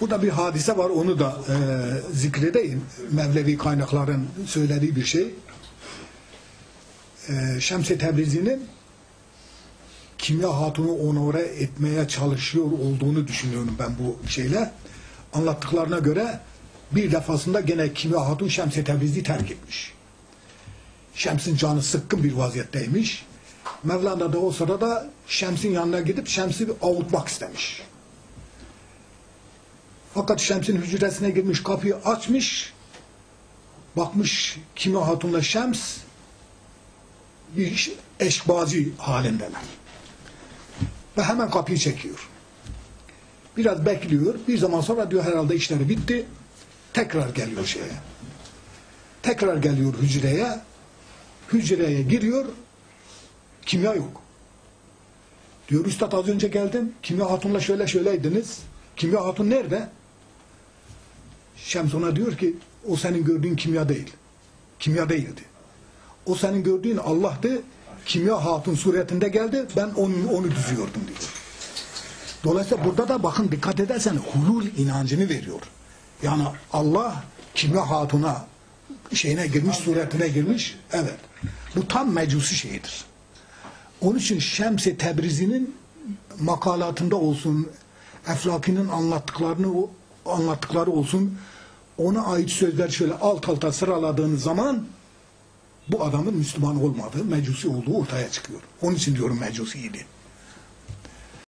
Burada bir hadise var onu da e, zikredeyim. Mevlevi kaynakların söylediği bir şey. E, Şems-i Tebrizi'nin kimya hatunu onore etmeye çalışıyor olduğunu düşünüyorum ben bu şeyle. Anlattıklarına göre bir defasında gene kimya hatun Şems-i Tebrizi terk etmiş. Şems'in canı sıkkın bir vaziyetteymiş. Mevlana da o sırada Şems'in yanına gidip Şems'i avutmak istemiş. Fakat Şems'in hücresine girmiş, kapıyı açmış, bakmış Kimya Hatun'la Şems bir eşkbazi halindeler. Ve hemen kapıyı çekiyor. Biraz bekliyor. Bir zaman sonra diyor herhalde işleri bitti. Tekrar geliyor şeye. Tekrar geliyor hücreye. Hücreye giriyor. Kimya yok. Diyor üstad az önce geldim. Kimya hatunla şöyle şöyleydiniz. Kimya hatun nerede? Şems ona diyor ki o senin gördüğün kimya değil. Kimya değildi. O senin gördüğün Allah'tı. Kimya hatun suretinde geldi. Ben onu, onu düzüyordum diyor. Dolayısıyla burada da bakın dikkat edersen hulul inancını veriyor. Yani Allah kimya hatuna şeyine girmiş, suretine girmiş. Evet. Bu tam mecusi şeyidir. Onun için Şems-i Tebrizi'nin makalatında olsun, Eflaki'nin anlattıklarını o- anlattıkları olsun, ona ait sözler şöyle alt alta sıraladığınız zaman bu adamın Müslüman olmadığı, mecusi olduğu ortaya çıkıyor. Onun için diyorum mecusiydi.